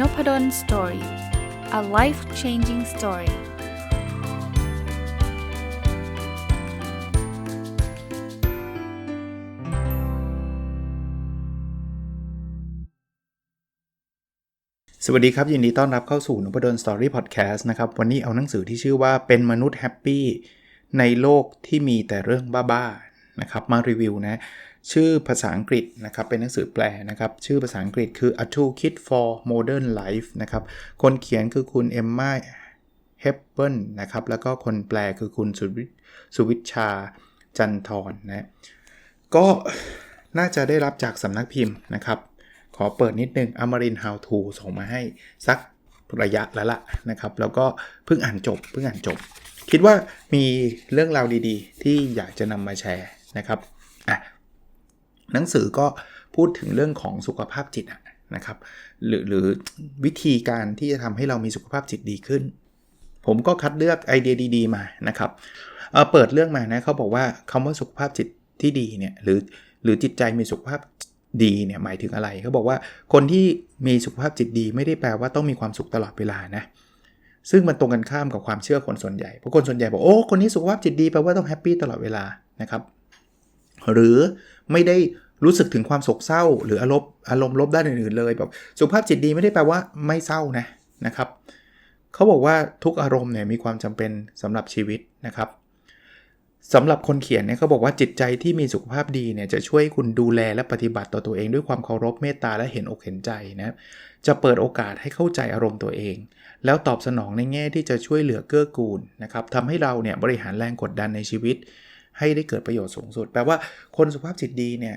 n o p ด d o สตอรี่ a life changing story สวัสดีครับ ยินดีต้อนรับเข้าสู่นพดลสตอรี่พอดแคสต์นะครับ วันนี้เอาหนังสือที่ชื่อว่าเป็นมนุษย์แฮปปี้ในโลกที่มีแต่เรื่องบ้าๆนะครับมารีวิวนะ ชื่อภาษาอังกฤษนะครับเป็นหนังสือแปลนะครับ ชื่อภาษาอังกฤษคือ A Toolkit for Modern Life นะครับ คนเขียนคือคุณเอมมาเฮปเปิลนะครับ แล้วก็คนแปลคือคุณสุวิชาจันทร์นะ ก็น่าจะได้รับจากสำนักพิมพ์นะครับ ขอเปิดนิดนึงอมริน How to ส่งมาให้สักระยะแล้วล่ะนะครับ แล้วก็เพิ่งอ่านจบเพิ่งอ่านจบ คิดว่ามีเรื่องราวดีๆ ที่อยากจะนำมาแชร์นะครับอะ หนังสือก็พูดถึงเรื่องของสุขภาพจิตนะครับหรือหรือวิธีการที่จะทำให้เรามีสุขภาพจิตดีขึ้น ผมก็คัดเลือกไอเดียดี ๆ มานะครับเเปิดเรื่องมานะเขาบอกว่าคำว่าสุขภาพจิตที่ดีเนี่ยหรือหรือจิตใจมีสุขภาพดีเนี่ยหมายถึงอะไรเขาบอกว่าคนที่มีสุขภาพจิตดีไม่ได้แปลว่าต้องมีความสุขตลอดเวลานะซึ่งมันตรงกันข้ามกับความเชื่อคนส่วนใหญ่เพราะคนส่วนใหญ่บอกโอ้คนนี้สุขภาพจิตดีแปลว่าต้องแฮปปี้ตลอดเวลานะครับหรือไม่ได้ รู้สึกถึงความโศกเศร้า หรืออารมณ์อารมณ์ลบด้านอื่นๆเลยแบบสุขภาพจิตดีไม่ได้แปลว่าไม่เศร้านะนะครับเขาบอกว่าทุกอารมณ์เนี่ยมีความจำเป็นสำหรับชีวิตนะครับสำหรับคนเขียนเนี่ยเขาบอกว่าจิตใจที่มีสุขภาพดีเนี่ยจะช่วยคุณดูแลและปฏิบัติต่อตัวเองด้วยความเคารพเมตตาและเห็นอกเห็นใจนะจะเปิดโอกาสให้เข้าใจอารมณ์ตัวเอง แล้วตอบสนองในแง่ที่จะช่วยเหลือเกื้อกูลนะครับทำให้เราเนี่ยบริหารแรงกดดันในชีวิต ให้ได้เกิดประโยชน์สูงสุด แปลว่าคนสุขภาพจิตดีเนี่ย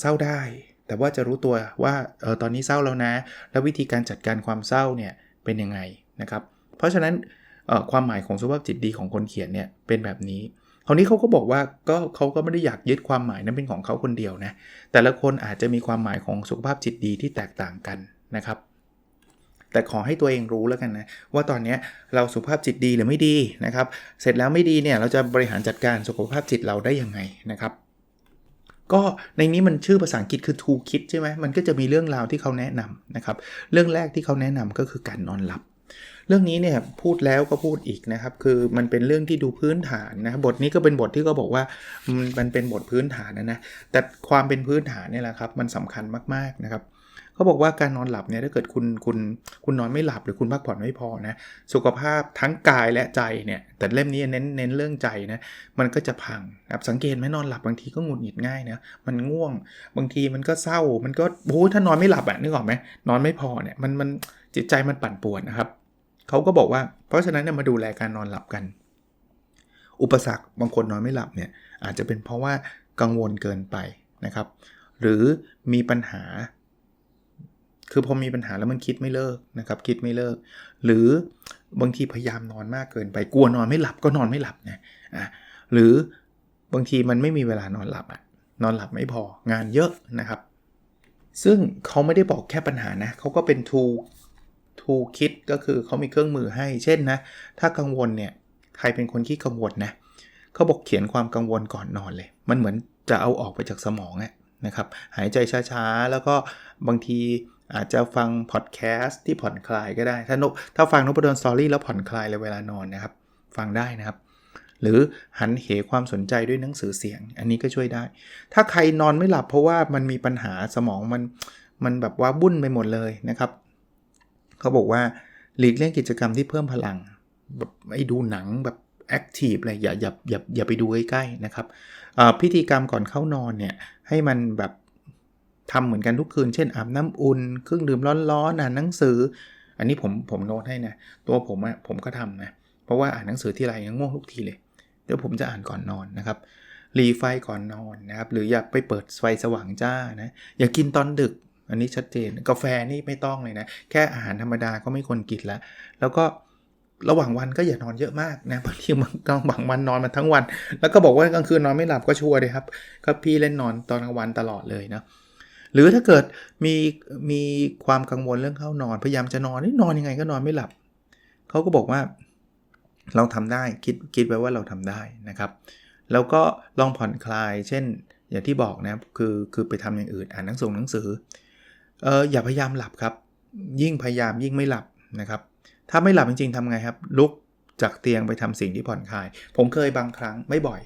เศร้าได้ แต่ว่าจะรู้ตัวว่าออตอนนี้เศร้าแล้วนะ แล้ววิธีการจัดการความเศร้าเนี่ยเป็นยังไงนะครับ เพราะฉะนั้นความหมายของสุขภาพจิตดีของคนเขียนเนี่ยเป็นแบบนี้คราวนี้เขาก็บอกว่าก็เขาก็ไม่ได้อยากยึดความหมายนั้นเป็นของเขาคนเดียวนะแต่ละคนอาจจะมีความหมายของสุขภาพจิตดีที่แตกต่างกันนะครับ แต่ขอให้ตัวเองรู้แล้วกันนะว่าตอนนี้เราสุขภาพจิตดีหรือไม่ดีนะครับ เสร็จแล้วไม่ดีเนี่ยเราจะบริหารจัดการสุขภาพจิตเราได้ยังไงนะครับ ก็ในนี้มันชื่อภาษาอังกฤษคือ to kit ใช่ไหมมันก็จะมีเรื่องราวที่เขาแนะนำนะครับ เรื่องแรกที่เขาแนะนำก็คือการนอนหลับ เรื่องนี้เนี่ยพูดแล้วก็พูดอีกนะครับ คือมันเป็นเรื่องที่ดูพื้นฐานนะบทนี้ก็เป็นบทที่เขาบอกว่ามันเป็นบทพื้นฐานนะนะแต่ความเป็นพื้นฐานเนี่ยแหละครับ มันสำคัญมากๆนะครับ เขาบอกว่าการนอนหลับเนี่ยถ้าเกิดคุณคุณคุณนอนไม่หลับหรือคุณพักผ่อนไม่พอนะสุขภาพทั้งกายและใจเนี่ยแต่เล่มนี้เน้นเน้นเรื่องใจนะมันก็จะพังครับสังเกตไหมนอนหลับบางทีก็หงุดหงิดง่ายนะมันง่วง บางทีมันก็เศร้ามันก็โอ้ถ้านอนไม่หลับอะนึกออกไหมนอนไม่พอเนี่ยมันมันจิตใจมันปั่นป่วนนะครับเขาก็บอกว่าเพราะฉะนั้นเนี่ยมาดูแลการนอนหลับกัน อุปสรรคบางคนนอนไม่หลับเนี่ยอาจจะเป็นเพราะว่ากังวลเกินไปนะครับ หรือมีปัญหา คือพอมีปัญหาแล้วมันคิดไม่เลิกนะครับ คิดไม่เลิก หรือบางทีพยายามนอนมากเกินไปกลัวนอนไม่หลับก็นอนไม่หลับนะอะหรือบางทีมันไม่มีเวลานอนหลับอะนอนหลับไม่พองานเยอะนะครับ ซึ่งเขาไม่ได้บอกแค่ปัญหานะเขาก็เป็น t o ทูคิดก็คือเขามีเครื่องมือให้เช่นนะ ถ้ากังวลเนี่ยใครเป็นคนที่กังวลนะเขาบอกเขียนความกังวลก่อนนอนเลย มันเหมือนจะเอาออกไปจากสมองนะครับหายใจช้าๆ แล้วก็บางที อาจจะฟังพอดแคสต์ที่ผ่อนคลายก็ได้ ถ้านถ้าฟังนบดนสตอรี่แล้วผ่อนคลายเลยเวลานอนนะครับ ฟังได้นะครับ หรือหันเหความสนใจด้วยหนังสือเสียง อันนี้ก็ช่วยได้ ถ้าใครนอนไม่หลับเพราะว่ามันมีปัญหาสมองมันมันแบบว่าบุ้นไปหมดเลยนะครับ เขาบอกว่าหลีกเลี่ยงกิจกรรมที่เพิ่มพลังแบบไอ้ดูหนังแบบแอคทีฟอะไรอย่าอย่าอย่าอย่าไปดูใกล้ๆนะครับพิธีกรรมก่อนเข้านอนเนี่ยให้มันแบบ ทำเหมือนกันทุกคืน เช่นอาบน้ำอุ่น เครื่องดื่มร้อนๆอ่านหนังสือ อันนี้ผมผมโน้ตให้นะ ตัวผมอะผมก็ทำนะ เพราะว่าอ่านหนังสือที่ไรยังง่วงทุกทีเลย เดี๋ยวผมจะอ่านก่อนนอนนะครับ รีไฟก่อนนอนนะครับ หรืออย่าไปเปิดไฟสว่างจ้านะ อย่ากินตอนดึก อันนี้ชัดเจน กาแฟนี่ไม่ต้องเลยนะ แค่อาหารธรรมดาก็ไม่ควรกินล้วแล้วก็ระหว่างวันก็อย่านอนเยอะมากนะบางทีบางกลางบางวันนอนมาทั้งวัน แล้วก็บอกว่ากลางคืนนอนไม่หลับก็ชัวร์เลยครับก็พี่เล่นนอนตอนกลางวันตลอดเลยนะ หรือถ้าเกิดมีมีความกังวลเรื่องเข้านอน พยายามจะนอนนี่นอนยังไงก็นอนไม่หลับ เขาก็บอกว่าเราทำได้คิดคิดไว้ว่าเราทำได้นะครับ แล้วก็ลองผ่อนคลาย เช่น อย่างที่บอกนะคือคือไปทำอย่างอื่นอ่านหนังสือหนังสือเอออย่าพยายามหลับครับ ยิ่งพยายามยิ่งไม่หลับนะครับ ถ้าไม่หลับจริงๆทำไงครับ ลุกจากเตียงไปทำสิ่งที่ผ่อนคลาย ผมเคยบางครั้งไม่บ่อย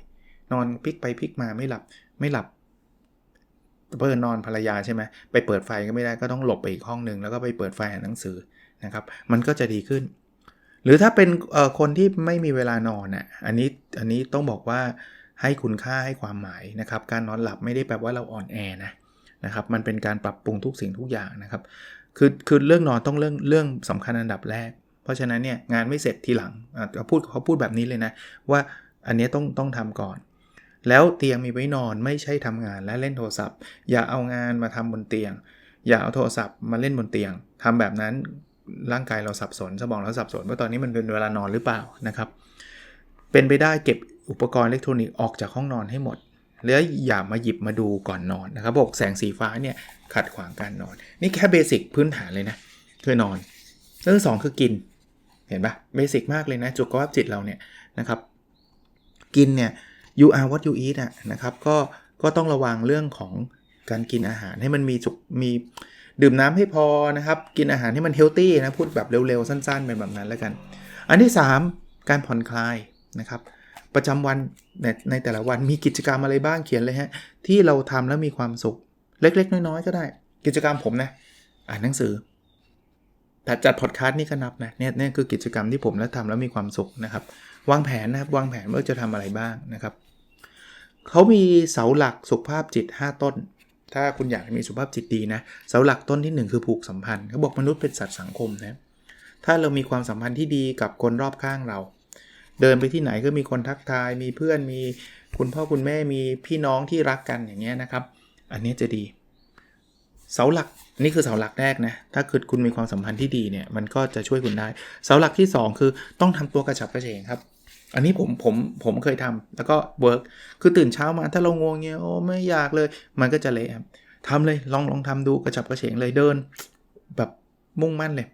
นอนพลิกไปพลิกมาไม่หลับไม่หลับ เพื่อนนอนภรรยาใช่ไหมไปเปิดไฟก็ไม่ได้ก็ต้องหลบไปอีกห้องหนึ่งแล้วก็ไปเปิดไฟอ่านหนังสือนะครับมันก็จะดีขึ้น หรือถ้าเป็นคนที่ไม่มีเวลานอนอะอันนี้อันนี้ต้องบอกว่าให้คุณค่าให้ความหมายนะครับ การนอนหลับไม่ได้แปลว่าเราอ่อนแอนะนะครับมันเป็นการปรับปรุงทุกสิ่งทุกอย่างนะครับคือคือเรื่องนอนต้องเรื่องเรื่องสำคัญอันดับแรก เพราะฉะนั้นเนี่ยงานไม่เสร็จทีหลังเขาพูดเขาพูดแบบนี้เลยนะว่าอันนี้ต้องต้องทำก่อน แล้วเตียงมีไว้นอนไม่ใช่ทำงานและเล่นโทรศัพท์ อย่าเอางานมาทำบนเตียง อย่าเอาโทรศัพท์มาเล่นบนเตียงทำแบบนั้นร่างกายเราสับสนสมองเราสับสนว่าตอนนี้มันเป็นเวลานอนหรือเปล่านะครับ เป็นไปได้เก็บอุปกรณ์อิเล็กทรอนิกส์ออกจากห้องนอนให้หมดแล้วอย่ามาหยิบมาดูก่อนนอนนะครับบอกแสงสีฟ้าเนี่ยขัดขวางการนอน นี่แค่เบสิกพื้นฐานเลยนะคือนอนเรื่องสองคือกินเห็นปะเบสิกมากเลยนะจุกภาพจิตเราเนี่ยนะครับ กินเนี่ย you are what you eat อะนะครับ ก็ก็ต้องระวังเรื่องของการกินอาหารให้มันมีจุกมีดื่มน้ำให้พอนะครับ กินอาหารให้มันเฮลตี้นะ พูดแบบเร็วๆ สั้นๆเป็นแบบนั้นแล้วกัน อันที่ 3 การผ่อนคลายนะครับ ประจำวันในในแต่ละวันมีกิจกรรมอะไรบ้างเขียนเลยฮะ ที่เราทำแล้วมีความสุข เล็กๆ น้อยๆ ก็ได้ กิจกรรมผมนะ อ่านหนังสือแต่จัดพอดแคสต์นี่ก็นับนะเนี่ยนี่คือกิจกรรมที่ผมแล้วทำแล้วมีความสุขนะครับ วางแผนนะครับ วางแผนว่าจะทำอะไรบ้างนะครับ เขามีเสาหลักสุขภาพจิต 5 ต้น ถ้าคุณอยากมีสุขภาพจิตดีนะ เสาหลักต้นที่ 1 คือผูกสัมพันธ์เขาบอกมนุษย์เป็นสัตว์สังคมนะ ถ้าเรามีความสัมพันธ์ที่ดีกับคนรอบข้างเรา เดินไปที่ไหนก็มีคนทักทาย มีเพื่อน มีคุณพ่อคุณแม่ มีพี่น้องที่รักกันอย่างเงี้ยนะครับ อันนี้จะดี เสาหลักนี่คือเสาหลักแรกนะ ถ้าเกิดคุณมีความสัมพันธ์ที่ดีเนี่ย มันก็จะช่วยคุณได้ เสาหลักที่ 2 คือต้องทำตัวกระฉับกระเฉงครับ อันนี้ผมผมผมเคยทำแล้วก็เวิร์กคือตื่นเช้ามาถ้าเรางงเงี้ยโอ้ไม่อยากเลย มันก็จะเละทำเลยลองลองทำดูกระฉับกระเฉงเลยเดิน แบบมุ่งมั่นเลย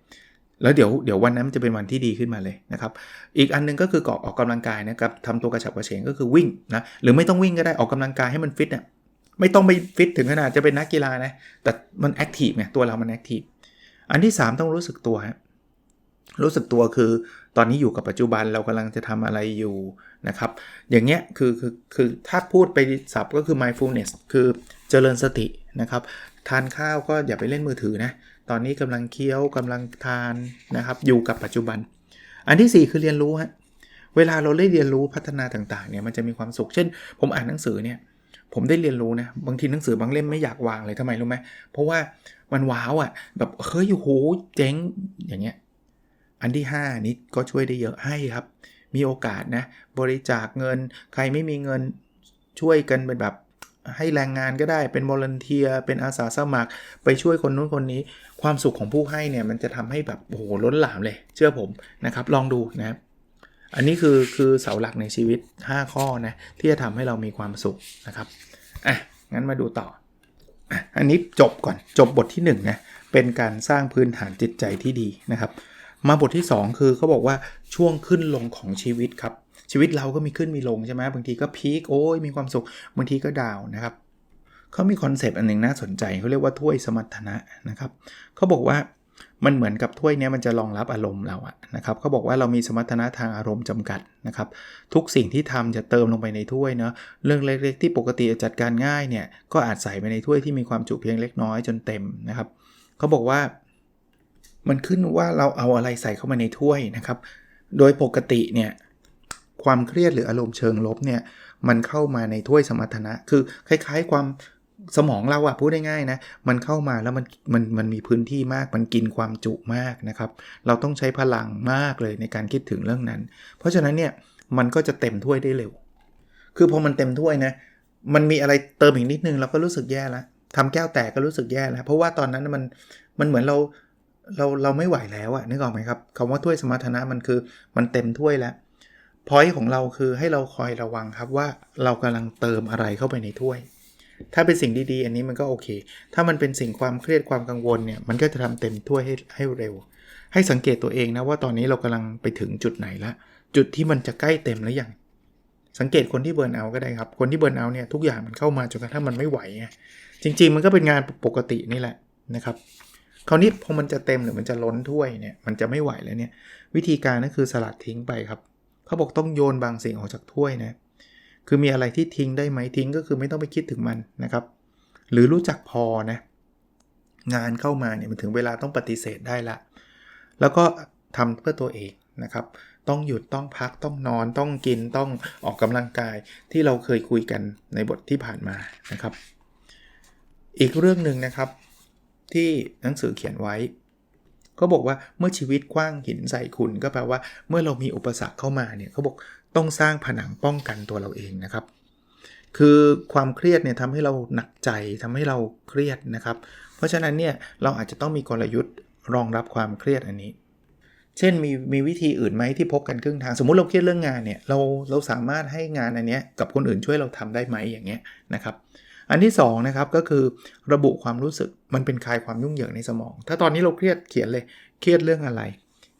แล้วเดี๋ยวเดี๋ยววันนั้นมันจะเป็นวันที่ดีขึ้นมาเลยนะครับอีกอันนึงก็คือกออกกำลังกายนะครับทำตัวกระฉับกระเฉงก็คือวิ่งนะหรือไม่ต้องวิ่งก็ได้ออกกำลังกายให้มันฟิตอะไม่ต้องไปฟิตถึงขนาดจะเป็นนักกีฬานะแต่มันแอคทีฟไงตัวเรามันแอคทีฟอันที่ 3 ต้องรู้สึกตัวฮะรู้สึกตัวคือ ตอนนี้อยู่กับปัจจุบันเรากำลังจะทำอะไรอยู่นะครับ อย่างเงี้ยคือคือคือถ้าพูดไปศัพท์ก็คือ mindfulness คือเจริญสตินะครับ ทานข้าวก็อย่าไปเล่นมือถือนะ ตอนนี้กำลังเคี้ยวกำลังทานนะครับ อยู่กับปัจจุบัน อันที่ 4 คือเรียนรู้ฮะเวลาเราได้เรียนรู้พัฒนาต่างๆเนี่ยมันจะมีความสุข เช่น ผมอ่านหนังสือเนี่ยผมได้เรียนรู้นะ บางทีหนังสือบางเล่มไม่อยากวางเลยทำไมรู้ไหมเพราะว่ามันว้าวอะ่ะแบบเฮ้ยโหเจ๋งอย่างเงี้ย อันที่ 5 นี้ก็ช่วยได้เยอะให้ครับ มีโอกาสนะ บริจาคเงิน ใครไม่มีเงินช่วยกันเป็นแบบให้แรงงานก็ได้เป็นบริเทียเป็นอาสาสมัคร ไปช่วยคนนู้นคนนี้ ความสุขของผู้ให้เนี่ยมันจะทำให้แบบโอ้โหล้นหลามเลย เชื่อผมนะครับ ลองดูนะครับ อันนี้คือคือเสาหลักในชีวิต 5 ข้อนะที่จะทำให้เรามีความสุขนะครับอะงั้นมาดูต่ออันนี้จบก่อนจบบทที่1นะเป็นการสร้างพื้นฐานจิตใจที่ดีนะครับ มาบทที่ 2 คือเขาบอกว่าช่วงขึ้นลงของชีวิตครับ ชีวิตเราก็มีขึ้นมีลงใช่ไหมบางทีก็พีคโอ้ยมีความสุขบางทีก็ดาวนะครับเขามีคอนเซปต์อันหนึ่งน่าสนใจเขาเรียกว่าถ้วยสมรรถนะนะครับเขาบอกว่ามันเหมือนกับถ้วยนี้มันจะรองรับอารมณ์เราอะนะครับเขาบอกว่าเรามีสมรรถนะทางอารมณ์จำกัดนะครับ ทุกสิ่งที่ทำจะเติมลงไปในถ้วยเนาะเรื่องเล็กๆที่ปกติจัดการง่ายเนี่ยก็อาจใส่ไปในถ้วยที่มีความจุเพียงเล็กน้อยจนเต็มนะครับเขาบอกว่า มันขึ้นว่าเราเอาอะไรใส่เข้ามาในถ้วยนะครับ โดยปกติเนี่ยความเครียดหรืออารมณ์เชิงลบเนี่ยมันเข้ามาในถ้วยสมรรถนะ คือคล้ายๆ ความสมองเราอะพูดได้ง่ายนะ มันเข้ามาแล้วมันมันมันมีพื้นที่มาก มันกินความจุมากนะครับ เราต้องใช้พลังมากเลยในการคิดถึงเรื่องนั้น เพราะฉะนั้นเนี่ยมันก็จะเต็มถ้วยได้เร็ว คือพอมันเต็มถ้วยนะ มันมีอะไรเติมอีกนิดนึงเราก็รู้สึกแย่แล้วทำแก้วแตกก็รู้สึกแย่แล้ว เพราะว่าตอนนั้นมันมันเหมือนเรา เราเราไม่ไหวแล้วอะนึกออกไหมครับคำว่าถ้วยสมรรถนะมันคือมันเต็มถ้วยแล้วพอยของเราคือให้เราคอยระวังครับว่าเรากำลังเติมอะไรเข้าไปในถ้วย ถ้าเป็นสิ่งดีๆ อันนี้มันก็โอเค ถ้ามันเป็นสิ่งความเครียดความกังวลเนี่ยมันก็จะทำเต็มถ้วยให้ให้เร็ว ให้สังเกตตัวเองนะว่าตอนนี้เรากำลังไปถึงจุดไหนละจุดที่มันจะใกล้เต็มแล้วยังสังเกตคนที่เบิร์นเอาก็ได้ครับ คนที่เบิร์นเอาเนี่ยทุกอย่างมันเข้ามาจนกระทั่งมันไม่ไหวไงจริง ๆ มันก็เป็นงานปกตินี่แหละนะครับ คราวนี้พอมันจะเต็มหรือมันจะล้นถ้วยเนี่ยมันจะไม่ไหวแล้วเนี่ยวิธีการก็คือสลัดทิ้งไปครับเขาบอกต้องโยนบางสิ่งออกจากถ้วยนะคือมีอะไรที่ทิ้งได้ไหมทิ้งก็คือไม่ต้องไปคิดถึงมันนะครับ หรือรู้จักพอนะงานเข้ามาเนี่ยมันถึงเวลาต้องปฏิเสธได้ละ แล้วก็ทำเพื่อตัวเองนะครับ ต้องหยุดต้องพักต้องนอนต้องกินต้องออกกำลังกายที่เราเคยคุยกันในบทที่ผ่านมานะครับ อีกเรื่องหนึ่งนะครับ ที่หนังสือเขียนไว้ก็บอกว่าเมื่อชีวิตกว้างหินใส่คุณก็แปลว่าเมื่อเรามีอุปสรรคเข้ามาเนี่ยเขาบอกต้องสร้างผนังป้องกันตัวเราเองนะครับ คือความเครียดเนี่ยทำให้เราหนักใจทำให้เราเครียดนะครับ เพราะฉะนั้นเนี่ยเราอาจจะต้องมีกลยุทธ์รองรับความเครียดอันนี้ เช่นมีมีวิธีอื่นไหมที่พบกันครึ่งทาง สมมุติเราเครียดเรื่องงานเนี่ยเราเราสามารถให้งานอันเนี้ยกับคนอื่นช่วยเราทำได้ไหมอย่างเงี้ยนะครับ อันที่2นะครับก็คือระบุความรู้สึกมันเป็นคลายความยุ่งเหยิงในสมอง ถ้าตอนนี้เราเครียดเขียนเลยเครียดเรื่องอะไร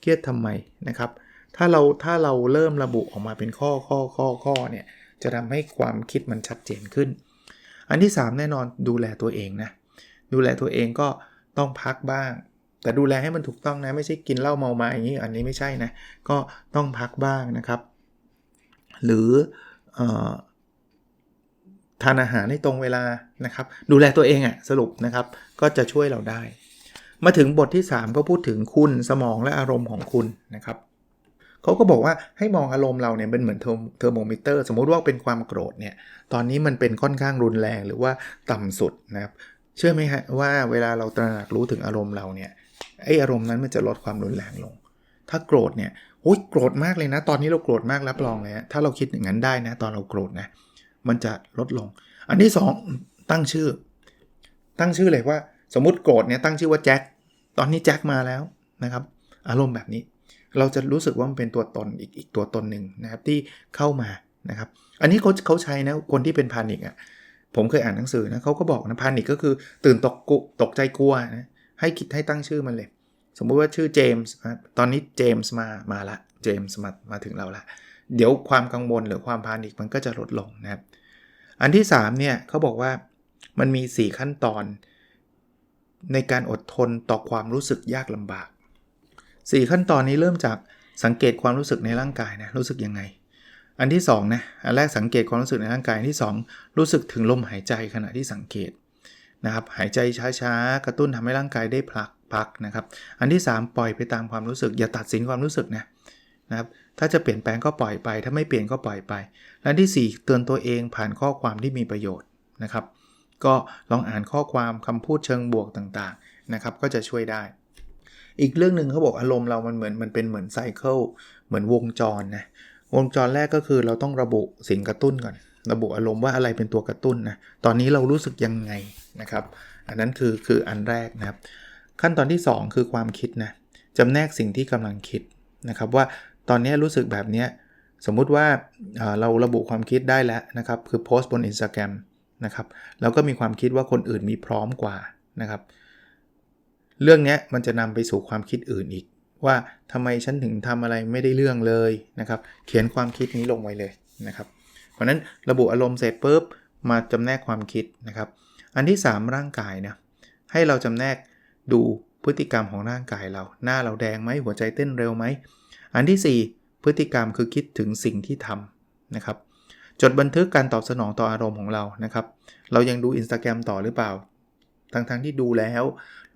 เครียดทำไมนะครับ ถ้าเราถ้าเราเริ่มระบุออกมาเป็นข้อข้อข้อข้อเนี่ยจะทำให้ความคิดมันชัดเจนขึ้น อันที่ 3 แน่นอนดูแลตัวเองนะดูแลตัวเองก็ต้องพักบ้าง แต่ดูแลให้มันถูกต้องนะไม่ใช่กินเหล้าเมามาอย่างนี้อันนี้ไม่ใช่นะก็ต้องพักบ้างนะครับ หรืออ ทานอาหารให้ตรงเวลานะครับ ดูแลตัวเองอะสรุปนะครับ ก็จะช่วยเราได้ มาถึงบทที่ 3 ก็พูดถึงคุณสมองและอารมณ์ของคุณนะครับเขาก็บอกว่าให้มองอารมณ์เราเนี่ยเป็นเหมือนเทอร์โมมิเตอร์ สมมุติว่าเป็นความโกรธเนี่ย ตอนนี้มันเป็นค่อนข้างรุนแรงหรือว่าต่ำสุดนะครับ เชื่อไหมฮะว่าเวลาเราตระหนักรู้ถึงอารมณ์เราเนี่ย ไออารมณ์นั้นมันจะลดความรุนแรงลง ถ้าโกรธเนี่ยโอ้ยโกรธมากเลยนะ ตอนนี้เราโกรธมากรับรองเลยถ้าเราคิดอย่างนั้นได้นะ ตอนเราโกรธนะ มันจะลดลง อันที่ 2 ตั้งชื่อ ตั้งชื่อเลยว่า สมมติโกรธเนี่ยตั้งชื่อว่าแจ็คตอนนี้แจ็คมาแล้วนะครับ อารมณ์แบบนี้ เราจะรู้สึกว่ามันเป็นตัวตนอีกอีกตัวตนหนึ่งนะครับที่เข้ามานะครับ อันนี้เขาเขาใช้นะคนที่เป็นพานิกอะผมเคยอ่านหนังสือนะเขาก็บอกนะพานิกก็คือตื่นตกกุตกใจกลัวนะให้คิดให้ตั้งชื่อมันเลย สมมุติว่าชื่อเจมส์ตอนนี้เจมส์มามาละเจมส์มามาถึงเราละ เดี๋ยวความกังวลหรือความพานิกมันก็จะลดลงนะครับ อันที่3เนี่ยเขาบอกว่ามันมี 4 ขั้นตอน ในการอดทนต่อความรู้สึกยากลำบาก 4 ขั้นตอนนี้เริ่มจากสังเกตความรู้สึกในร่างกายนะรู้สึกยังไง อันที่2นะอันแรกสังเกตความรู้สึกในร่างกายอันที่ 2 รู้สึกถึงลมหายใจขณะที่สังเกตนะครับหายใจช้าๆ กระตุ้นทำให้ร่างกายได้พักพักนะครับ อันที่ 3 ปล่อยไปตามความรู้สึกอย่าตัดสินความรู้สึกนะนะครับ ถ้าจะเปลี่ยนแปลงก็ปล่อยไป ถ้าไม่เปลี่ยนก็ปล่อยไป และที่ 4 เตือนตัวเองผ่านข้อความที่มีประโยชน์นะครับ ก็ลองอ่านข้อความคำพูดเชิงบวกต่างๆนะครับ ก็จะช่วยได้ อีกเรื่องหนึ่งเขาบอกอารมณ์เรามันเหมือนมันเป็นเหมือนไซเคิลเหมือนวงจรนะวงจรแรกก็คือเราต้องระบุสิ่งกระตุ้นก่อน ระบุอารมณ์ว่าอะไรเป็นตัวกระตุ้นนะตอนนี้เรารู้สึกยังไงนะครับ อันนั้นคือคืออันแรกนะครับ ขั้นตอนที่ 2 คือความคิดนะจำแนกสิ่งที่กำลังคิดนะครับว่า ตอนนี้รู้สึกแบบนี้สมมุติว่าเราระบุความคิดได้แล้วนะครับ คือโพสต์บน Instagram นะครับแล้วก็มีความคิดว่าคนอื่นมีพร้อมกว่านะครับ เรื่องนี้มันจะนำไปสู่ความคิดอื่นอีก ว่าทำไมฉันถึงทำอะไรไม่ได้เรื่องเลยนะครับ เขียนความคิดนี้ลงไว้เลยนะครับ เพราะนั้นระบุอารมณ์เสร็จปุ๊บมาจำแนกความคิดนะครับ อันที่ 3 ร่างกายนะให้เราจำแนกดูพฤติกรรมของร่างกายเรา หน้าเราแดงไหมหัวใจเต้นเร็วไหม อันที่ 4 พฤติกรรมคือคิดถึงสิ่งที่ทำนะครับ จดบันทึกการตอบสนองต่ออารมณ์ของเรานะครับ เรายังดู Instagram ต่อหรือเปล่าทั้งๆทที่ดูแล้ว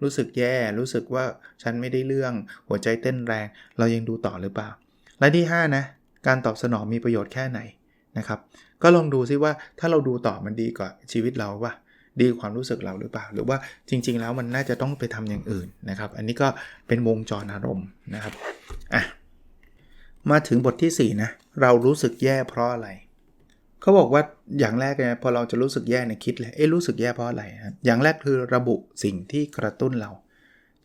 รู้สึกแย่รู้สึกว่าฉันไม่ได้เรื่องหัวใจเต้นแรง เรายังดูต่อหรือเปล่าและที่ 5 นะ การตอบสนองมีประโยชน์แค่ไหนนะครับ ก็ลองดูซิว่าถ้าเราดูต่อมันดีกว่าชีวิตเราว่าดีความรู้สึกเราหรือเปล่า หรือว่าจริง ๆ แล้วมันน่าจะต้องไปทำอย่างอื่นนะครับ อันนี้ก็เป็นวงจรอารมณ์นะครับ มาถึงบทที่ 4 นะ เรารู้สึกแย่เพราะอะไร เขาบอกว่าอย่างแรกเนี่ยพอเราจะรู้สึกแย่เนี่ยคิดเลยเอ๊ะรู้สึกแย่เพราะอะไรอย่างแรกคือระบุสิ่งที่กระตุ้นเรา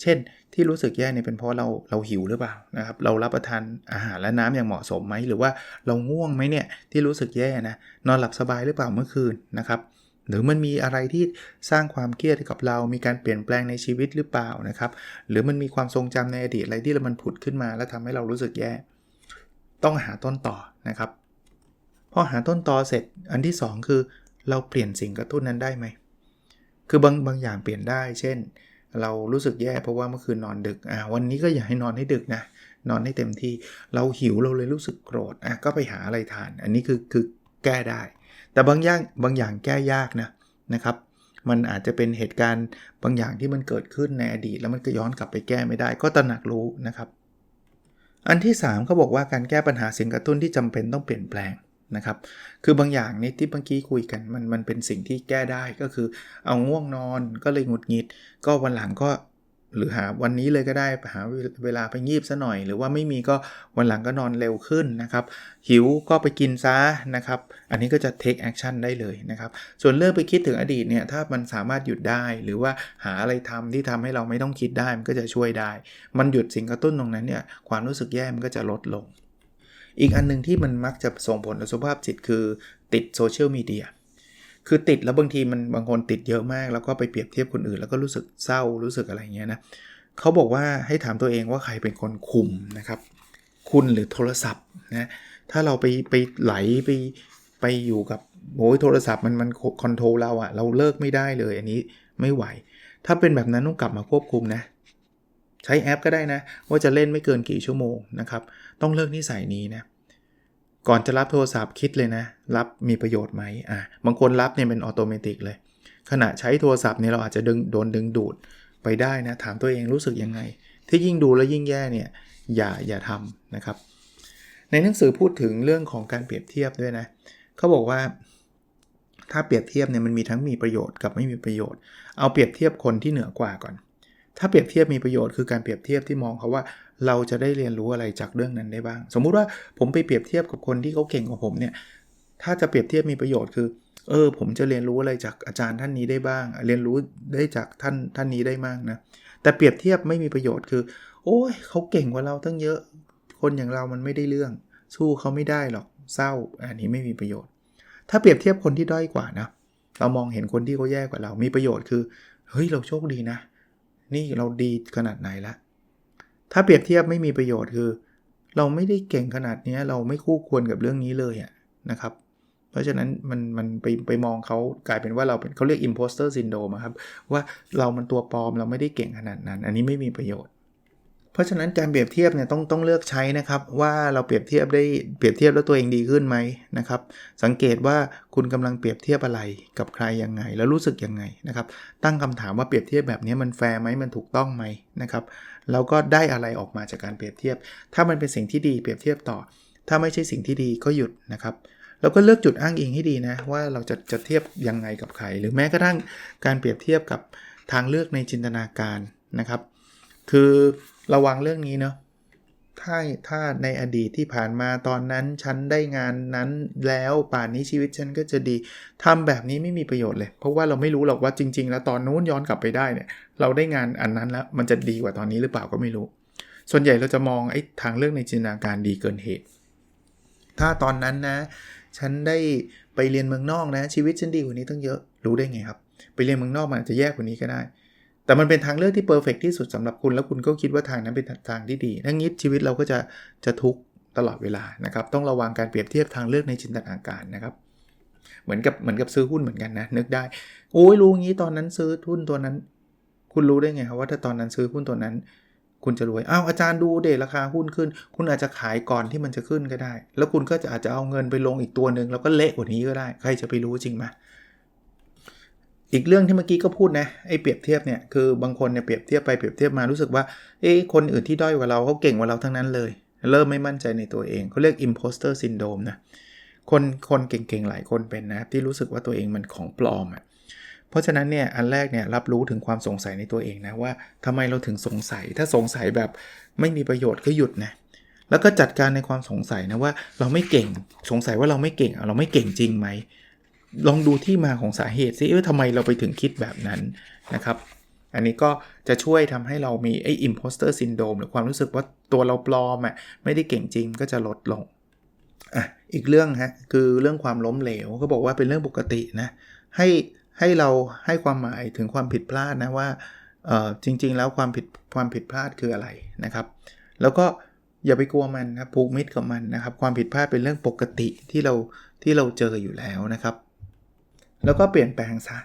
เช่นที่รู้สึกแย่เนี่ยเป็นเพราะเราเราหิวหรือเปล่านะครับเรารับประทานอาหารและน้ำอย่างเหมาะสมไหมหรือว่าเราง่วงไหมเนี่ยที่รู้สึกแย่นะนอนหลับสบายหรือเปล่าเมื่อคืนนะครับหรือมันมีอะไรที่สร้างความเครียดกับเรา มีการเปลี่ยนแปลงในชีวิตหรือเปล่านะครับ หรือมันมีความทรงจำในอดีตอะไรที่มันผุดขึ้นมา แล้วทำให้เรารู้สึกแย่ ต้องหาต้นต่อนะครับพอหาต้นต่อเสร็จอันที่ 2 คือเราเปลี่ยนสิ่งกระตุ้นนั้นได้ไหม คือบางบางอย่างเปลี่ยนได้ เช่น เรารู้สึกแย่เพราะว่าเมื่อคืนนอนดึก อ่า วันนี้ก็อย่าให้นอนให้ดึกนะ นอนให้เต็มที่ เราหิวเราเลยรู้สึกโกรธ อะ ก็ไปหาอะไรทาน อันนี้คือคือแก้ได้ แต่บางอย่างบางอย่างแก้ยากนะนะครับ มันอาจจะเป็นเหตุการณ์บางอย่างที่มันเกิดขึ้นในอดีต แล้วมันก็ย้อนกลับไปแก้ไม่ได้ ก็ตระหนักรู้นะครับ อันที่3เขาบอกว่าการแก้ปัญหาสิ่งกระตุ้นที่จำเป็นต้องเปลี่ยนแปลงนะครับ คือบางอย่างนี่ที่เมื่อกี้คุยกันมันมันเป็นสิ่งที่แก้ได้ก็คือ เอาง่วงนอนก็เลยหงุดหงิด ก็วันหลังก็ หรือหาวันนี้เลยก็ได้หาเวลาไปงีบซะหน่อย หรือว่าไม่มีก็วันหลังก็นอนเร็วขึ้นนะครับ หิวก็ไปกินซะนะครับ อันนี้ก็จะ take action ได้เลยนะครับ ส่วนเรื่องไปคิดถึงอดีตเนี่ยถ้ามันสามารถหยุดได้ หรือว่าหาอะไรทำที่ทำให้เราไม่ต้องคิดได้ มันก็จะช่วยได้ มันหยุดสิ่งกระตุ้นตรงนั้นเนี่ยความรู้สึกแย่มันก็จะลดลง อีกอันหนึงที่มันมักจะส่งผลต่อสุขภาพจิตคือติดโซเชียลมีเดีย คือติดแล้วบางทีมันบางคนติดเยอะมาก แล้วก็ไปเปรียบเทียบคนอื่น แล้วก็รู้สึกเศร้ารู้สึกอะไรเงี้ยนะเขาบอกว่าให้ถามตัวเองว่าใครเป็นคนคุมนะครับ คุณหรือโทรศัพท์นะถ้าเราไปไปไหลไปไปอยู่กับโอ้ยโทรศัพท์มันมันคอนโทรลเราอะเราเลิกไม่ได้เลยอันนี้ไม่ไหว ถ้าเป็นแบบนั้นต้องกลับมาควบคุมนะใช้แอปก็ได้นะ ว่าจะเล่นไม่เกินกี่ชั่วโมงนะครับ ต้องเลิกนิสัยนี้นะ ก่อนจะรับโทรศัพท์คิดเลยนะ รับมีประโยชน์ไหมอ่าบางคนรับเนี่ยเป็นออโตเมติกเลย ขณะใช้โทรศัพท์เนี่ยเราอาจจะดึงโดนดึงดูดไปได้นะ ถามตัวเองรู้สึกยังไง ที่ยิ่งดูแล้วยิ่งแย่เนี่ยอย่าอย่าทำนะครับ ในหนังสือพูดถึงเรื่องของการเปรียบเทียบด้วยนะเขาบอกว่า ถ้าเปรียบเทียบเนี่ยมันมีทั้งมีประโยชน์กับไม่มีประโยชน์ เอาเปรียบเทียบคนที่เหนือกว่าก่อน ถ้าเปรียบเทียบมีประโยชน์คือการเปรียบเทียบที่มองเขาว่า เราจะได้เรียนรู้อะไรจากเรื่องนั้นได้บ้าง สมมุติว่าผมไปเปรียบเทียบกับคนที่เขาเก่งกว่าผมเนี่ย ถ้าจะเปรียบเทียบมีประโยชน์คือ เออ ผมจะเรียนรู้อะไรจากอาจารย์ท่านนี้ได้บ้าง เรียนรู้ได้จากท่านท่านนี้ได้มากนะ แต่เปรียบเทียบไม่มีประโยชน์คือ โอ้ยเขาเก่งกว่าเราตั้งเยอะ คนอย่างเรามันไม่ได้เรื่อง สู้เขาไม่ได้หรอก เศร้า อันนี้ไม่มีประโยชน์ ถ้าเปรียบเทียบคนที่ด้อยกว่านะ เรามองเห็นคนที่เขาแย่กว่าเรา มีประโยชน์คือ เฮ้ย เราโชคดีนะ นี่เราดีขนาดไหนละ ถ้าเปรียบเทียบไม่มีประโยชน์คือ เราไม่ได้เก่งขนาดนี้เราไม่คู่ควรกับเรื่องนี้เลยอะนะครับ เพราะฉะนั้นมันมันไปไปมองเขากลายเป็นว่าเราเป็นเขาเรียก imposter syndrome ครับว่าเรามันตัวปลอมเราไม่ได้เก่งขนาดนั้น อันนี้ไม่มีประโยชน์ ราะฉะนั้นการเปรียบเทียบเนี่ยต้องต้องเลือกใช้นะครับว่าเราเปรียบเทียบได้เปรียบเทียบแล้วตัวเองดีขึ้นไหมนะครับ สังเกตว่าคุณกำลังเปรียบเทียบอะไรกับใครยังไง แล้วรู้สึกยังไงนะครับ ตั้งคำถามว่าเปรียบเทียบแบบนี้มันแฟร์ไหมมันถูกต้องไหมนะครับแล้วก็ได้อะไรออกมาจากการเปรียบเทียบ ถ้ามันเป็นสิ่งที่ดีเปรียบเทียบต่อ ถ้าไม่ใช่สิ่งที่ดีก็หยุดนะครับแล้วก็เลือกจุดอ้างอิงให้ดีนะว่าเราจะจะเทียบยังไงกับใคร หรือแม้กระทั่งการเปรียบเทียบกับทางเลือกในจินตนาการนะครับ คือระวังเรื่องนี้เนาะถ้าถ้าในอดีตที่ผ่านมาตอนนั้น ฉันได้งานนั้นแล้วป่านนี้ชีวิตฉันก็จะดีทำแบบนี้ไม่มีประโยชน์เลย เพราะว่าเราไม่รู้หรอกว่าจริง ๆ แล้วตอนนู้นย้อนกลับไปได้เนี่ย เราได้งานอันนั้นแล้วมันจะดีกว่าตอนนี้หรือเปล่าก็ไม่รู้ ส่วนใหญ่เราจะมองไอ้ทางเลือกในจินตนาการดีเกินเหตุ ถ้าตอนนั้นนะ ฉันได้ไปเรียนเมืองนอกนะ ชีวิตฉันดีกว่านี้ตั้งเยอะรู้ได้ไงครับ ไปเรียนเมืองนอกมันอาจจะแย่กว่านี้ก็ได้ แต่มันเป็นทางเลือกที่เพอร์เฟกที่สุดสำหรับคุณ แล้วคุณก็คิดว่าทางนั้นเป็นทางที่ดีทั้งนี้ชีวิตเราก็จะจะทุกข์ตลอดเวลานะครับ ต้องระวังการเปรียบเทียบทางเลือกในจินตนาการนะครับ เหมือนกับเหมือนกับซื้อหุ้นเหมือนกันนะ นึกได้ โอ้ยรู้งี้ตอนนั้นซื้อหุ้นตัวนั้น คุณรู้ได้ไงครับว่าถ้าตอนนั้นซื้อหุ้นตัวนั้น คุณจะรวยอ้าวอาจารย์ดูเดราคาหุ้นขึ้น คุณอาจจะขายก่อนที่มันจะขึ้นก็ได้ แล้วคุณก็จะอาจจะเอาเงินไปลงอีกตัวหนึ่งแล้วก็เละกว่านี้ก็ได้ ใครจะไปรู้จริงไหม อีกเรื่องที่เมื่อกี้ก็พูดนะไอ้เปรียบเทียบเนี่ยคือบางคนเนี่ยเปรียบเทียบไปเปรียบเทียบมารู้สึกว่าเอ้คนอื่นที่ด้อยกว่าเราเขาเก่งกว่าเราทั้งนั้นเลย เริ่มไม่มั่นใจในตัวเองเขาเรียก imposter syndrome นะคนคนเก่งๆหลายคนเป็นนะที่รู้สึกว่าตัวเองมันของปลอมอะ่ะเพราะฉะนั้นเนี่ยอันแรกเนี่ยรับรู้ถึงความสงสัยในตัวเองนะว่าทำไมเราถึงสงสัย ถ้าสงสัยแบบไม่มีประโยชน์ก็หยุดนะแล้วก็จัดการในความสงสัยนะว่าเราไม่เก่งสงสัยว่าเราไม่เก่งเราไม่เก่งจริงไหม ลองดูที่มาของสาเหตุซิเออทำไมเราไปถึงคิดแบบนั้นนะครับ อันนี้ก็จะช่วยทำให้เรามีไอ้ imposter syndrome หรือความรู้สึกว่าตัวเราปลอมอะไม่ได้เก่งจริงก็จะลดลงอะอีกเรื่องฮะคือเรื่องความล้มเหลวเขาบอกว่าเป็นเรื่องปกตินะให้ให้เราให้ความหมายถึงความผิดพลาดนะว่าเออจริง ๆ แล้วความผิดความผิดพลาดคืออะไรนะครับ แล้วก็อย่าไปกลัวมันนะผูกมิตรกับมันนะครับ ความผิดพลาดเป็นเรื่องปกติที่เราที่เราเจออยู่แล้วนะครับ แล้วก็เปลี่ยนแปลงซะ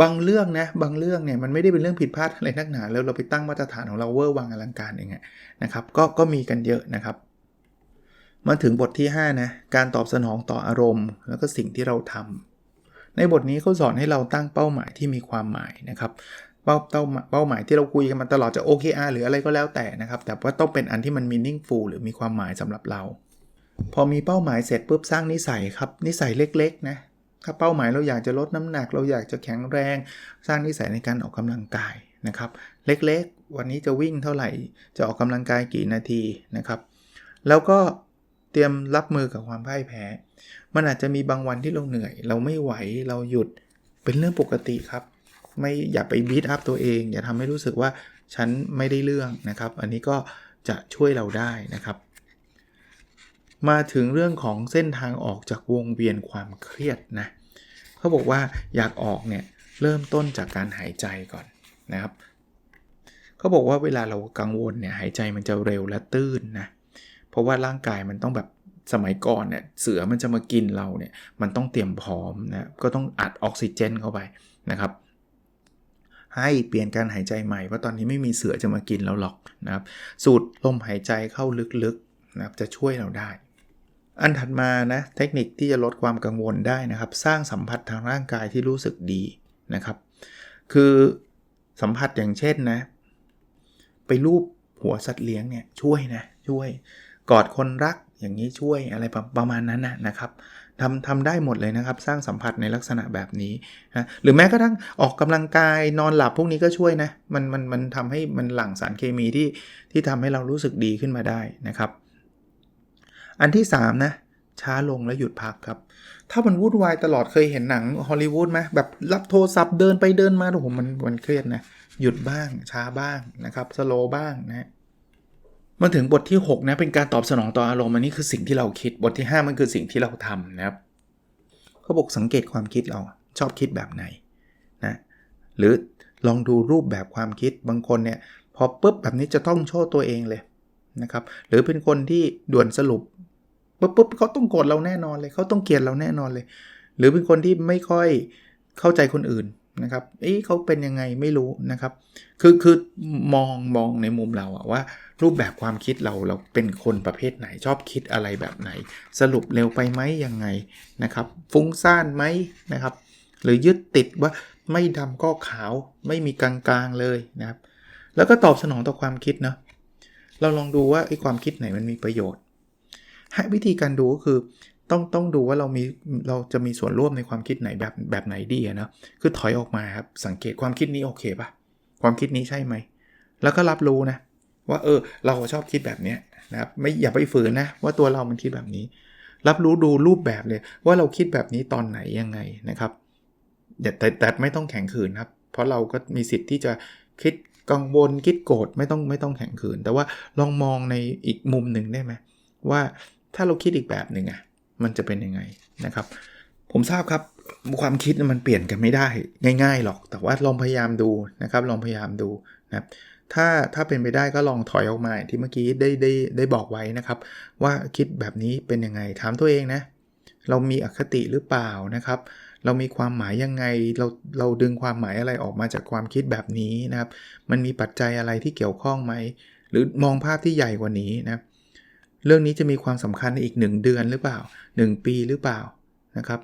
บางเรื่องนะบางเรื่องเนี่ยมันไม่ได้เป็นเรื่องผิดพลาดอะไรนักหนา แล้วเราไปตั้งมาตรฐานของเราเวอร์วังอลังการเองนะครับก็ก็มีกันเยอะนะครับ มาถึงบทที่5นะการตอบสนองต่ออารมณ์ แล้วก็สิ่งที่เราทำในบทนี้เขาสอนให้เราตั้งเป้าหมายที่มีความหมายนะครับเป้าเป้าเป้าหมายที่เราคุยกันมาตลอดจะ OKR หรืออะไรก็แล้วแต่นะครับ แต่ว่าต้องเป็นอันที่มัน meaningful หรือมีความหมายสำหรับเรา พอมีเป้าหมายเสร็จปุ๊บสร้างนิสัยครับนิสัยเล็กๆนะ ถ้าเป้าหมายเราอยากจะลดน้ำหนัก เราอยากจะแข็งแรง สร้างนิสัยในการออกกำลังกายนะครับ เล็กๆ วันนี้จะวิ่งเท่าไหร่ จะออกกำลังกายกี่นาทีนะครับ แล้วก็เตรียมรับมือกับความพ่ายแพ้ มันอาจจะมีบางวันที่เราเหนื่อย เราไม่ไหวเราหยุดเป็นเรื่องปกติครับ ไม่อย่าไปบีทอัพตัวเอง อย่าทำให้รู้สึกว่าฉันไม่ได้เรื่องนะครับ อันนี้ก็จะช่วยเราได้นะครับ มาถึงเรื่องของเส้นทางออกจากวงเวียนความเครียดนะเขาบอกว่าอยากออกเนี่ยเริ่มต้นจากการหายใจก่อนนะครับเขาบอกว่าเวลาเรากังวลเนี่ยหายใจมันจะเร็วและตื้นนะเพราะว่าร่างกายมันต้องแบบสมัยก่อนเนี่ยเสือมันจะมากินเราเนี่ยมันต้องเตรียมพร้อมนะก็ต้องอัดออกซิเจนเข้าไปนะครับให้เปลี่ยนการหายใจใหม่เพราะตอนนี้ไม่มีเสือจะมากินเราหรอกนะครับสูดลมหายใจเข้าลึกๆนะครับจะช่วยเราได้ อันถัดมานะเทคนิคที่จะลดความกังวลได้นะครับ สร้างสัมผัสทางร่างกายที่รู้สึกดีนะครับ คือสัมผัสอย่างเช่นนะ ไปรูปหัวสัตว์เลี้ยงเนี่ยช่วยนะช่วยกอดคนรักอย่างนี้ช่วยอะไรประมาณนั้นนะนะครับทำทำได้หมดเลยนะครับ สร้างสัมผัสในลักษณะแบบนี้นะหรือแม้กระทั่งออกกำลังกายนอนหลับพวกนี้ก็ช่วยนะมันมันมันทำให้มันหลั่งสารเคมีที่ที่ทำให้เรารู้สึกดีขึ้นมาได้นะครับ อันที่ 3 นะ ช้าลงแล้วหยุดพักครับ ถ้ามันวุ่นวายตลอดเคยเห็นหนังฮอลลีวูดไหมแบบรับโทรศัพท์เดินไปเดินมาโอ้โหมันมันเครียดนะ หยุดบ้าง ช้าบ้างนะครับสโลบ้างนะมาถึงบทที่ 6 นะเป็นการตอบสนองต่ออารมณ์อันนี้คือสิ่งที่เราคิดบทที่ 5 มันคือสิ่งที่เราทำนะครับเขาบอกสังเกตความคิดเราชอบคิดแบบไหนนะหรือลองดูรูปแบบความคิดบางคนเนี่ยพอปุ๊บแบบนี้จะต้องโชว์ตัวเองเลยนะครับหรือเป็นคนที่ด่วนสรุป ปุ๊บปุ๊บเขาต้องโกรธเราแน่นอนเลยเขาต้องเกลียดเราแน่นอนเลย หรือเป็นคนที่ไม่ค่อยเข้าใจคนอื่นนะครับเอ้เขาเป็นยังไงไม่รู้นะครับ คือคือมองมองในมุมเราอะว่า รูปแบบความคิดเราเราเป็นคนประเภทไหนชอบคิดอะไรแบบไหน สรุปเร็วไปไหมยังไงนะครับ ฟุ้งซ่านไหมนะครับ หรือยึดติดว่าไม่ดำก็ขาวไม่มีกลางๆเลยนะครับ แล้วก็ตอบสนองต่อความคิดเนาะเราลองดูว่าไอ้ความคิดไหนมันมีประโยชน์ วิธีการดูก็คือต้องต้องดูว่าเรามีเราจะมีส่วนร่วมในความคิดไหนแบบแบบไหนดีนะคือถอยออกมาครับสังเกตความคิดนี้โอเคปะความคิดนี้ใช่ไหม แล้วก็รับรู้นะ ว่าเออเราชอบคิดแบบนี้นะครับไม่อย่าไปฝืนนะว่าตัวเรามันคิดแบบนี้ รับรู้ดูรูปแบบเลยว่าเราคิดแบบนี้ตอนไหนยังไงนะครับแต่แต่ไม่ต้องแข็งขืนครับ เพราะเราก็มีสิทธิ์ที่จะคิดกังวลคิดโกรธไม่ต้องไม่ต้องแข็งขืน แต่ว่าลองมองในอีกมุมหนึ่งได้ไหมว่า ถ้าเราคิดอีกแบบหนึ่งอะมันจะเป็นยังไงนะครับ ผมทราบครับความคิดมันเปลี่ยนกันไม่ได้ง่าย ๆหรอก แต่ว่าลองพยายามดูนะครับลองพยายามดูนะครับถ้าถ้าเป็นไปได้ก็ลองถอยออกมาที่เมื่อกี้ได้ได้ได้บอกไว้นะครับ ว่าคิดแบบนี้เป็นยังไงถามตัวเองนะ เรามีอคติหรือเปล่านะครับ เรามีความหมายยังไงเราเราดึงความหมายอะไรออกมาจากความคิดแบบนี้นะครับ มันมีปัจจัยอะไรที่เกี่ยวข้องไหมหรือมองภาพที่ใหญ่กว่านี้นะ เรื่องนี้จะมีความสำคัญในอีก 1 เดือนหรือเปล่า 1 ปีหรือเปล่านะครับ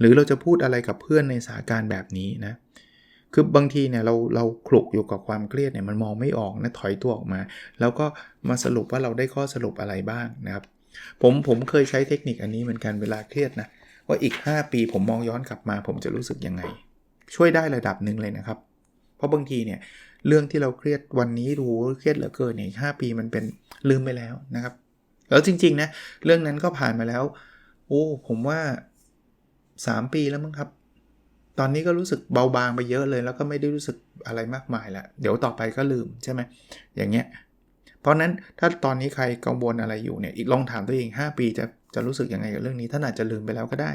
หรือเราจะพูดอะไรกับเพื่อนในสถานการณ์แบบนี้นะคือบางทีเนี่ยเราเราคลุกอยู่กับความเครียดเนี่ยมันมองไม่ออกนะถอยตัวออกมา แล้วก็มาสรุปว่าเราได้ข้อสรุปอะไรบ้างนะครับ ผมผมเคยใช้เทคนิคอันนี้เหมือนกันเวลาเครียดนะว่าอีก 5 ปีผมมองย้อนกลับมา ผมจะรู้สึกยังไง ช่วยได้ระดับหนึ่งเลยนะครับ เพราะบางทีเนี่ยเรื่องที่เราเครียดวันนี้รู้เครียดเหลือเกินเนี่ยหปีมันเป็นลืมไปแล้วนะครับ แล้วจริงๆนะเรื่องนั้นก็ผ่านมาแล้ว โอ้ผมว่า 3 ปีแล้วมั้งครับ ตอนนี้ก็รู้สึกเบาบางไปเยอะเลย แล้วก็ไม่ได้รู้สึกอะไรมากมายละเดี๋ยวต่อไปก็ลืมใช่ไหมอย่างเงี้ยเพราะนั้นถ้าตอนนี้ใครกังวลอะไรอยู่เนี่ยอีกลองถามตัวเอง 5 ปีจะจะรู้สึกยังไงกับเรื่องนี้ท่านอาจจะลืมไปแล้วก็ได้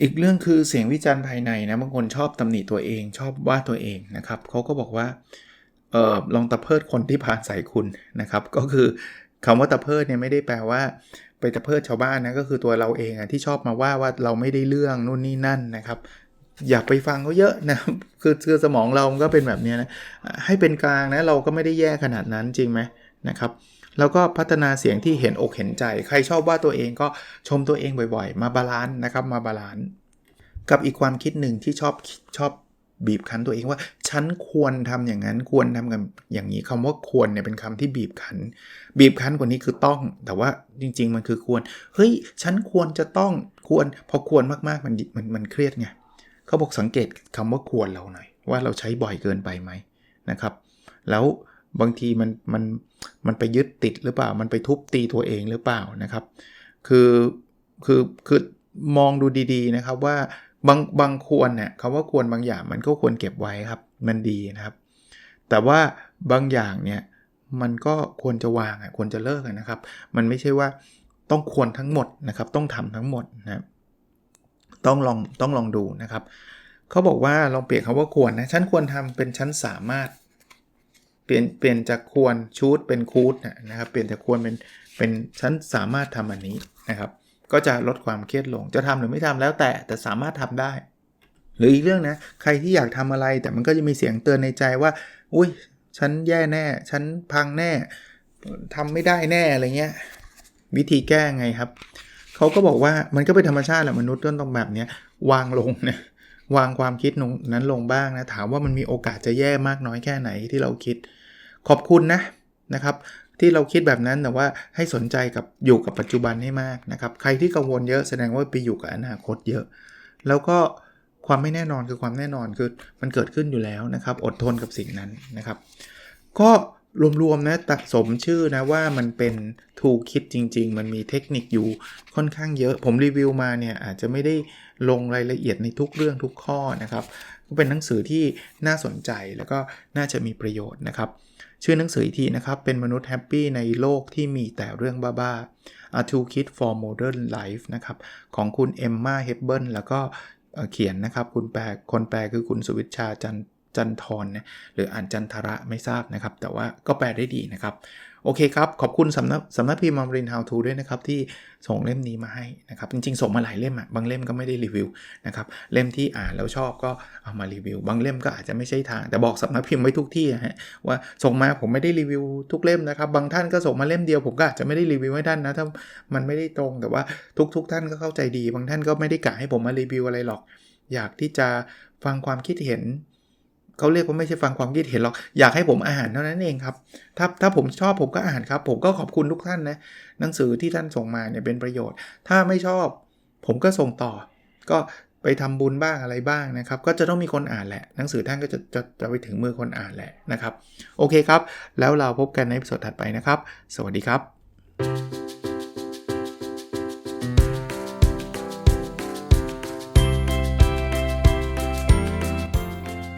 อีกเรื่องคือเสียงวิจารณ์ภายในนะบางคนชอบตำหนิตัวเอง ชอบว่าตัวเองนะครับเขาก็บอกว่าเออลองตะเพิดคนที่ผ่านใส่คุณนะครับ ก็คือ คำว่าตะเพิดเนี่ยไม่ได้แปลว่าไปตะเพิดชาวบ้านนะก็คือตัวเราเองอะที่ชอบมาว่าว่าเราไม่ได้เรื่องนู่นนี่นั่นนะครับ อย่าไปฟังเขาเยอะนะคือคือสมองเรามันก็เป็นแบบนี้นะให้เป็นกลางนะเราก็ไม่ได้แย่ขนาดนั้นจริงไหมนะครับแล้วก็พัฒนาเสียงที่เห็นอกเห็นใจ ใครชอบว่าตัวเองก็ชมตัวเองบ่อยๆ มาบาลานซ์นะครับมาบาลานซ์กับอีกความคิดหนึ่งที่ชอบชอบ บีบคั้นตัวเองว่า ฉันควรทำอย่างนั้นควรทำกันอย่างนี้คำว่าควรเนี่ยเป็นคำที่บีบคั้น บีบคั้นกว่านี้คือต้อง แต่ว่าจริง ๆ มันคือควร เฮ้ย ฉันควรจะต้องควร พอควรมากๆมันมันมันเครียดไงเขาบอกสังเกตคำว่าควรเราหน่อย ว่าเราใช้บ่อยเกินไปไหมนะครับ แล้วบางทีมันมันมันไปยึดติดหรือเปล่า มันไปทุบตีตัวเองหรือเปล่านะครับ คือคือคือมองดูดีๆนะครับว่า บางบางควรเนี่ยคำว่าควรบางอย่างมันก็ควรเก็บไว้ครับ มันดีนะครับ แต่ว่าบางอย่างเนี่ยมันก็ควรจะวางอะควรจะเลิกนะครับ มันไม่ใช่ว่าต้องควรทั้งหมดนะครับ ต้องทำทั้งหมดนะต้องลองต้องลองดูนะครับเขาบอกว่าลองเปลี่ยนคำว่าควรนะฉันควรทำเป็นฉันสามารถ เปลี่ยนเปลี่ยนจากควรชูดเป็นคูดนะครับ เปลี่ยนจากควรเป็นเป็นฉันสามารถทำอันนี้นะครับ ก็จะลดความเครียดลง จะทำหรือไม่ทำแล้วแต่แต่สามารถทำได้ หรืออีกเรื่องนะ ใครที่อยากทำอะไรแต่มันก็จะมีเสียงเตือนในใจว่า อุ้ยฉันแย่แน่ ฉันพังแน่ทำไม่ได้แน่อะไรเงี้ย วิธีแก้ไงครับเขาก็บอกว่ามันก็เป็นธรรมชาติแหละมนุษย์ต้นต้องแบบเนี้ยวางลงนะวางความคิดนั้นลงบ้างนะ ถามว่ามันมีโอกาสจะแย่มากน้อยแค่ไหนที่เราคิด ขอบคุณนะนะครับ ที่เราคิดแบบนั้นแต่ว่าให้สนใจกับอยู่กับปัจจุบันให้มากนะครับใครที่กังวลเยอะแสดงว่าไปอยู่กับอนาคตเยอะ แล้วก็ความไม่แน่นอนคือความแน่นอนคือมันเกิดขึ้นอยู่แล้วนะครับ อดทนกับสิ่งนั้นนะครับ ก็รวมๆนะตัดสมชื่อนะว่ามันเป็นทูคิดจริง ๆ มันมีเทคนิคอยู่ค่อนข้างเยอะ ผมรีวิวมาเนี่ยอาจจะไม่ได้ลงรายละเอียดในทุกเรื่องทุกข้อนะครับ ก็เป็นหนังสือที่น่าสนใจแล้วก็น่าจะมีประโยชน์นะครับ ชื่อหนังสืออีกทีนะครับ เป็นมนุษย์แฮปปี้ในโลกที่มีแต่เรื่องบ้าๆ A Toolkit for Modern Life นะครับ ของคุณเอมมาเฮปเบิลแล้วก็เขียนนะครับ คุณแปลคนแปลคือคุณสุวิชาจันจันทรนะหรืออ่านจันทระไม่ทราบนะครับ แต่ว่าก็แปลได้ดีนะครับ โอเคครับ ขอบคุณสำนักสำนักพิมพ์มอมรินฮาวทูด้วยนะครับ ที่ส่งเล่มนี้มาให้นะครับ จริงๆ ส่งมาหลายเล่มอะบางเล่มก็ไม่ได้รีวิวนะครับ เล่มที่อ่านแล้วชอบก็เอามารีวิว บางเล่มก็อาจจะไม่ใช่ทาง แต่บอกสำนักพิมพ์ไว้ทุกที่ฮะว่าส่งมาผมไม่ได้รีวิวทุกเล่มนะครับ บางท่านก็ส่งมาเล่มเดียวผมก็อาจจะไม่ได้รีวิวให้ท่านนะถ้ามันไม่ได้ตรงแต่ว่าทุก ๆ ท่านก็เข้าใจดี บางท่านก็ไม่ได้กะให้ผมมารีวิวอะไรหรอก อยากที่จะฟังความคิดเห็น เขาเรียกว่าไม่ใช่ฟังความคิดเห็นหรอก อยากให้ผมอ่านเท่านั้นเองครับ ถ้าถ้าผมชอบผมก็อ่านครับ ผมก็ขอบคุณทุกท่านนะ หนังสือที่ท่านส่งมาเนี่ยเป็นประโยชน์ ถ้าไม่ชอบ ผมก็ส่งต่อ ก็ไปทำบุญบ้างอะไรบ้างนะครับ ก็จะต้องมีคนอ่านแหละ หนังสือท่านก็จะจะจะไปถึงมือคนอ่านแหละนะครับ โอเคครับ แล้วเราพบกันในสดถัดไปนะครับ สวัสดีครับ